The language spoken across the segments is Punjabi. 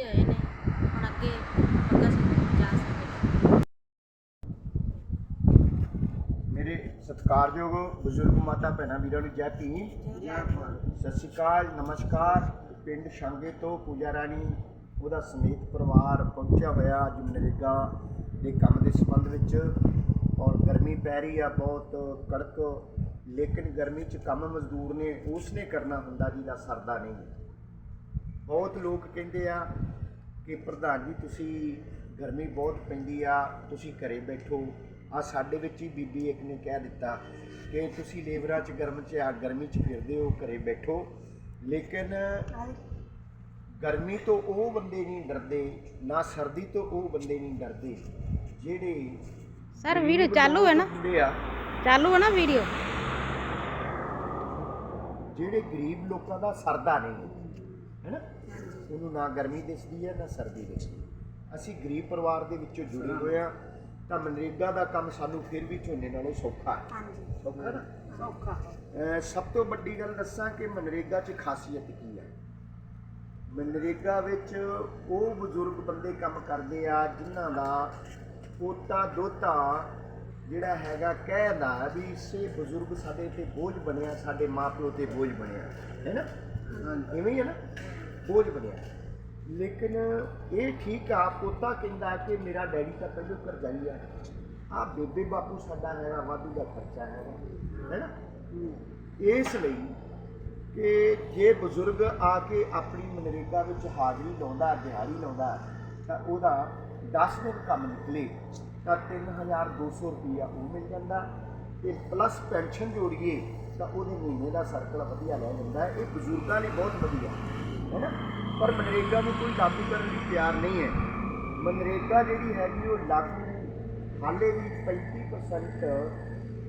ਪਹੁੰਚੇ ਹੋਏ ਨੇ। ਹੁਣ ਅੱਗੇ ਪੱਕਾ ਜਾ ਸਕਦੇ ਮੇਰੇ ਸਤਿਕਾਰਯੋਗ ਬਜ਼ੁਰਗ ਮਾਤਾ ਭੈਣਾਂ ਵੀਰਾਂ ਨੂੰ ਜੈ ਭੀਮ। ਸਤਿ ਸ਼੍ਰੀ ਅਕਾਲ, ਨਮਸਕਾਰ। ਪਿੰਡ ਸ਼ਾਂਗੇ ਤੋਂ ਪੂਜਾ ਰਾਣੀ, ਉਹਦਾ ਸਮੇਤ ਪਰਿਵਾਰ ਪਹੁੰਚਿਆ ਹੋਇਆ ਅੱਜ ਮਨਰੇਗਾ ਦੇ ਕੰਮ ਦੇ ਸੰਬੰਧ ਵਿੱਚ। ਔਰ ਗਰਮੀ ਪੈ ਰਹੀ ਆ ਬਹੁਤ, ਕੜਕ। ਲੇਕਿਨ ਗਰਮੀ 'ਚ ਕੰਮ ਮਜ਼ਦੂਰ ਨੇ ਉਸ ਨੇ ਕਰਨਾ ਹੁੰਦਾ ਜਿਹਦਾ ਸਰਦਾ ਨਹੀਂ। ਬਹੁਤ ਲੋਕ ਕਹਿੰਦੇ ਆ ਕਿ ਪ੍ਰਧਾਨ ਜੀ ਤੁਸੀਂ ਗਰਮੀ ਬਹੁਤ ਪੈਂਦੀ ਆ ਤੁਸੀਂ ਘਰੇ ਬੈਠੋ। ਆ ਸਾਡੇ ਵਿੱਚ ਹੀ ਬੀਬੀ ਇੱਕ ਨੇ ਕਹਿ ਦਿੱਤਾ ਕਿ ਤੁਸੀਂ ਲੇਬਰਾਂ 'ਚ ਗਰਮ 'ਚ ਆ ਗਰਮੀ 'ਚ ਫਿਰਦੇ ਹੋ ਘਰੇ ਬੈਠੋ। ਲੇਕਿਨ ਗਰਮੀ ਤੋਂ ਉਹ ਬੰਦੇ ਨਹੀਂ ਡਰਦੇ ਨਾ ਸਰਦੀ ਤੋਂ ਉਹ ਬੰਦੇ ਨਹੀਂ ਡਰਦੇ ਜਿਹੜੇ ਸਰ ਵੀਡੀਓ ਚਾਲੂ ਹੈ ਨਾ? ਹੁੰਦੇ ਆ। ਚਾਲੂ ਹੈ ਨਾ ਵੀਡੀਓ? ਜਿਹੜੇ ਗਰੀਬ ਲੋਕਾਂ ਦਾ ਸਰਦਾ ਨਹੀਂ ਹੈ ਨਾ? ਉਹਨੂੰ ਨਾ ਗਰਮੀ ਦਿਸਦੀ ਹੈ ਨਾ ਸਰਦੀ ਦਿਸਦੀ। ਅਸੀਂ ਗਰੀਬ ਪਰਿਵਾਰ ਦੇ ਵਿੱਚੋਂ ਜੁੜੇ ਹੋਏ ਆ ਤਾਂ ਮਨਰੇਗਾ ਦਾ ਕੰਮ ਸਾਨੂੰ ਫਿਰ ਵੀ ਝੋਨੇ ਨਾਲੋਂ ਸੌਖਾ ਹੈ। ਹਾਂਜੀ। ਸੌਖਾ ਨਾ? ਸੌਖਾ। ਸਭ ਤੋਂ ਵੱਡੀ ਗੱਲ ਦੱਸਾਂ ਕਿ ਮਨਰੇਗਾ 'ਚ ਖਾਸੀਅਤ ਕੀ ਹੈ? ਮਨਰੇਗਾ ਵਿੱਚ ਉਹ ਬਜ਼ੁਰਗ ਬੰਦੇ ਕੰਮ ਕਰਦੇ ਆ ਜਿਨ੍ਹਾਂ ਦਾ ਪੋਤਾ ਦੋਤਾ ਜਿਹੜਾ ਹੈਗਾ ਕਹਿਦਾ ਵੀ ਇਸੇ ਬਜ਼ੁਰਗ ਸਾਡੇ ਤੇ ਬੋਝ ਬਣਿਆ ਸਾਡੇ ਮਾਪਿਓ ਤੇ ਬੋਝ ਬਣਿਆ। ਹੈ ਨਾ? ਇਵੇਂ ਹੀ ਹੈ ਨਾ? ਬੋਝ ਬਣਿਆ। ਲੇਕਿਨ ਇਹ ਠੀਕ ਆ, ਪੋਤਾ ਕਹਿੰਦਾ ਕਿ ਮੇਰਾ ਡੈਡੀ ਤਾਂ ਪਹਿਲੋਂ ਕਰਜ਼ਾਈ ਆ। ਆ ਬੇਬੇ ਬਾਪੂ ਸਾਡਾ ਹੈਗਾ, ਵਾਧੂ ਦਾ ਖਰਚਾ ਹੈਗਾ, ਹੈ ਨਾ? ਇਸ ਲਈ ਕਿ ਜੇ ਬਜ਼ੁਰਗ ਆ ਕੇ ਆਪਣੀ ਮਨਰੇਗਾ ਵਿੱਚ ਹਾਜ਼ਰੀ ਲਾਉਂਦਾ, ਦਿਹਾੜੀ ਲਾਉਂਦਾ, ਤਾਂ ਉਹਦਾ 10 ਦਿਨ ਕੰਮ ਨਿਕਲੇ, ਤਾਂ 3200 ਰੁਪਈਆ ਉਹ ਮਿਲ ਜਾਂਦਾ। ਤੇ ਪਲੱਸ ਪੈਨਸ਼ਨ ਜੋੜੀਏ, ਤਾਂ ਉਹਦੇ ਮਹੀਨੇ ਦਾ ਸਰਕਲ ਵਧੀਆ ਲੈ ਜਾਂਦਾ ਇਹ ਬਜ਼ੁਰਗਾਂ ਲਈ ਬਹੁਤ ਵਧੀਆ। ਹੈ ਨਾ? ਪਰ ਮਨਰੇਗਾ ਨੂੰ ਕੋਈ ਲਾਗੂ ਕਰਨ ਲਈ ਤਿਆਰ ਨਹੀਂ ਹੈ। ਮਨਰੇਗਾ ਜਿਹੜੀ ਹੈਗੀ ਉਹ ਲਾਗੂ ਹਾਲੇ ਵੀ 35%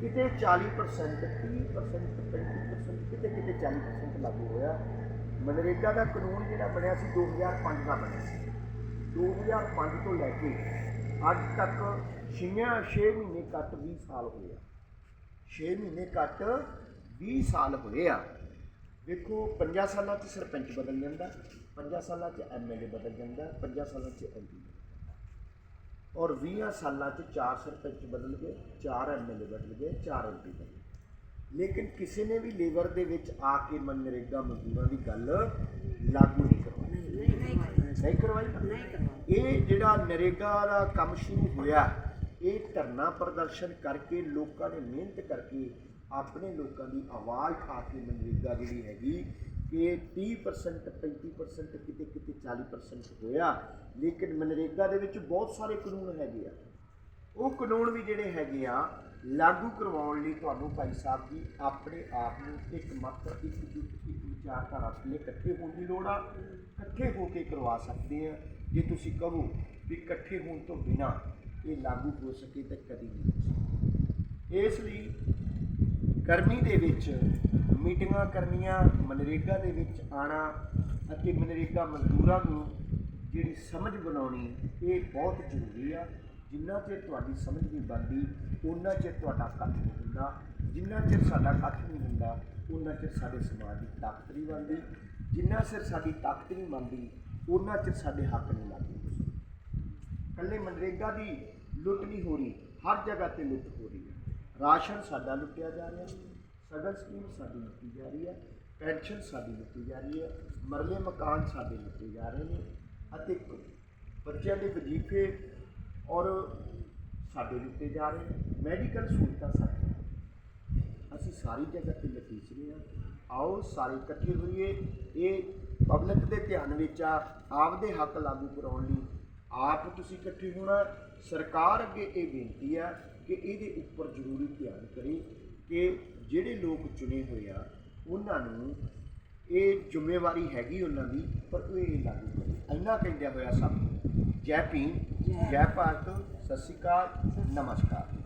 ਕਿਤੇ 40% 30% 35% ਕਿਤੇ ਕਿਤੇ 40% ਲਾਗੂ ਹੋਇਆ। ਮਨਰੇਗਾ ਦਾ ਕਾਨੂੰਨ ਜਿਹੜਾ ਬਣਿਆ ਸੀ 2005 ਦਾ ਬਣਿਆ ਸੀ। 2005 ਤੋਂ ਲੈ ਕੇ ਅੱਜ ਤੱਕ 6 6 ਮਹੀਨੇ ਕੱਟ 20 ਸਾਲ ਹੋਏ ਆ। 6 ਮਹੀਨੇ ਕੱਟ 20 ਸਾਲ ਹੋਏ ਆ। ਵੇਖੋ 5 ਸਾਲਾਂ 'ਚ ਸਰਪੰਚ ਬਦਲ ਜਾਂਦਾ 5 ਸਾਲਾਂ 'ਚ ਐਮਐਲਏ ਬਦਲ ਜਾਂਦਾ 5 ਸਾਲਾਂ 'ਚ ਐਮਪੀ ਔਰ 20 ਸਾਲਾਂ 'ਚ ਚਾਰ ਸਰਪੰਚ ਬਦਲ ਗਏ ਚਾਰ ਐਮਐਲਏ ਬਦਲ ਗਏ ਚਾਰ ਐਮਪੀ ਬਦਲ ਗਏ। ਲੇਕਿਨ ਕਿਸੇ ਨੇ ਵੀ ਲੇਬਰ ਦੇ ਵਿੱਚ ਆ ਕੇ ਮਨਰੇਗਾ ਮਜ਼ਦੂਰਾਂ ਦੀ ਗੱਲ ਲਾਗੂ ਨਹੀਂ ਕਰਵਾਈ? ਨਹੀਂ ਕਰਵਾਈ। ਇਹ ਜਿਹੜਾ ਨਰੇਗਾ ਦਾ ਕੰਮ ਸ਼ੁਰੂ ਹੋਇਆ ਇਹ ਧਰਨਾ ਪ੍ਰਦਰਸ਼ਨ ਕਰਕੇ ਲੋਕਾਂ ਨੇ ਮਿਹਨਤ ਕਰਕੇ ਆਪਣੇ ਲੋਕਾਂ ਦੀ ਆਵਾਜ਼ ਉਠਾ ਕੇ ਮਨਰੇਗਾ ਜਿਹੜੀ ਹੈਗੀ ਕਿ 30% 35% ਕਿਤੇ ਕਿਤੇ 40% ਹੋਇਆ। ਲੇਕਿਨ ਮਨਰੇਗਾ ਦੇ ਵਿੱਚ ਬਹੁਤ ਸਾਰੇ ਕਾਨੂੰਨ ਹੈਗੇ ਆ। ਉਹ ਕਾਨੂੰਨ ਵੀ ਜਿਹੜੇ ਹੈਗੇ ਆ, ਲਾਗੂ ਕਰਵਾਉਣ ਲਈ ਤੁਹਾਨੂੰ ਭਾਈ ਸਾਹਿਬ ਜੀ ਆਪਣੇ ਆਪ ਨੂੰ ਇੱਕ ਮਤ, ਇੱਕ ਜੁਟ ਇੱਕ ਵਿਚਾਰਧਾਰਾ ਲਈ ਇਕੱਠੇ ਹੋਣ ਦੀ ਲੋੜ ਆ। ਇਕੱਠੇ ਹੋ ਕੇ ਕਰਵਾ ਸਕਦੇ ਆ। ਜੇ ਤੁਸੀਂ ਕਹੋ ਵੀ ਇਕੱਠੇ ਹੋਣ ਤੋਂ ਬਿਨਾ ਇਹ ਲਾਗੂ ਹੋ ਸਕੇ ਤਾਂ ਕਦੀ ਨਹੀਂ ਇਸ ਲਈ ਗਰਮੀ ਦੇ ਵਿੱਚ ਮੀਟਿੰਗਾਂ ਕਰਨੀਆਂ, ਮਨਰੇਗਾ ਦੇ ਵਿੱਚ ਆਣਾ ਅਤੇ ਮਨਰੇਗਾ ਮਜ਼ਦੂਰਾਂ ਨੂੰ ਜਿਹੜੀ ਸਮਝ ਬਣਾਉਣੀ ਇਹ ਬਹੁਤ ਜ਼ਰੂਰੀ ਆ। ਜਿੰਨਾ ਚਿਰ ਤੁਹਾਡੀ ਸਮਝ ਨਹੀਂ ਬਣਦੀ ਉਹਨਾਂ ਚਿਰ ਤੁਹਾਡਾ ਕੱਖ ਨਹੀਂ ਹੁੰਦਾ। ਜਿੰਨਾ ਚਿਰ ਸਾਡਾ ਕੱਖ ਨਹੀਂ ਹੁੰਦਾ ਉਹਨਾਂ ਚਿਰ ਸਾਡੇ ਸਮਾਜ ਦੀ ਤਾਕਤ ਨਹੀਂ ਬਣਦੀ। ਜਿੰਨਾ ਚਿਰ ਸਾਡੀ ਤਾਕਤ ਨਹੀਂ ਬਣਦੀ ਉਹਨਾਂ ਚਿਰ ਸਾਡੇ ਹੱਕ ਨਹੀਂ ਲੱਗਦੇ ਕੱਲੇ ਮਨਰੇਗਾ ਦੀ ਲੁੱਟ ਨਹੀਂ ਹੋ ਰਹੀ, ਹਰ ਜਗ੍ਹਾ ਤੇ ਲੁੱਟ ਹੋ ਰਹੀ ਹੈ। ਰਾਸ਼ਨ ਸਾਡਾ ਲੁੱਟਿਆ ਜਾ ਰਿਹਾ ਸਗਨ ਸਕੀਮ ਸਾਡੀ ਲੁੱਟੀ ਜਾ ਰਹੀ ਹੈ, ਪੈਨਸ਼ਨ ਸਾਡੀ ਲੁੱਟੀ ਜਾ ਰਹੀ ਹੈ, ਮਰਲੇ ਮਕਾਨ ਸਾਡੇ ਲੁੱਟੇ ਜਾ ਰਹੇ ਨੇ ਅਤੇ ਬੱਚਿਆਂ ਦੇ ਵਜ਼ੀਫੇ ਔਰ ਸਾਡੇ ਲੁੱਟੇ ਜਾ ਰਹੇ ਨੇ, ਮੈਡੀਕਲ ਸਹੂਲਤਾਂ ਸਾਡੇ ਅਸੀਂ ਸਾਰੀ ਜਗ੍ਹਾ ਤੇ ਲਟੀਚ ਰਹੇ ਹਾਂ। ਆਓ ਸਾਰੇ ਇਕੱਠੇ ਹੋਈਏ। ਇਹ ਪਬਲਿਕ ਦੇ ਧਿਆਨ ਵਿੱਚ ਆ, ਆਪਦੇ ਹੱਕ ਲਾਗੂ ਕਰਾਉਣ ਲਈ ਆਪ ਤੁਸੀਂ ਇਕੱਠੇ ਹੋਣਾ। ਸਰਕਾਰ ਅੱਗੇ ਇਹ ਬੇਨਤੀ ਆ ਕਿ ਇਹਦੇ ਉੱਪਰ ਜ਼ਰੂਰੀ ਧਿਆਨ ਕਰੇ ਕਿ ਜਿਹੜੇ ਲੋਕ ਚੁਣੇ ਹੋਏ ਆ ਉਹਨਾਂ ਨੂੰ ਇਹ ਜ਼ਿੰਮੇਵਾਰੀ ਹੈਗੀ ਉਹਨਾਂ ਦੀ ਪਰ ਉਹ ਇਹ ਲਾਗੂ ਕਰੇ ਇੰਨਾ ਕਹਿੰਦਿਆਂ ਹੋਇਆ ਸਭ ਜੈ ਭੀਮ ਜੈ ਭਾਰਤ ਸਤਿ ਸ਼੍ਰੀ ਅਕਾਲ। ਨਮਸਕਾਰ।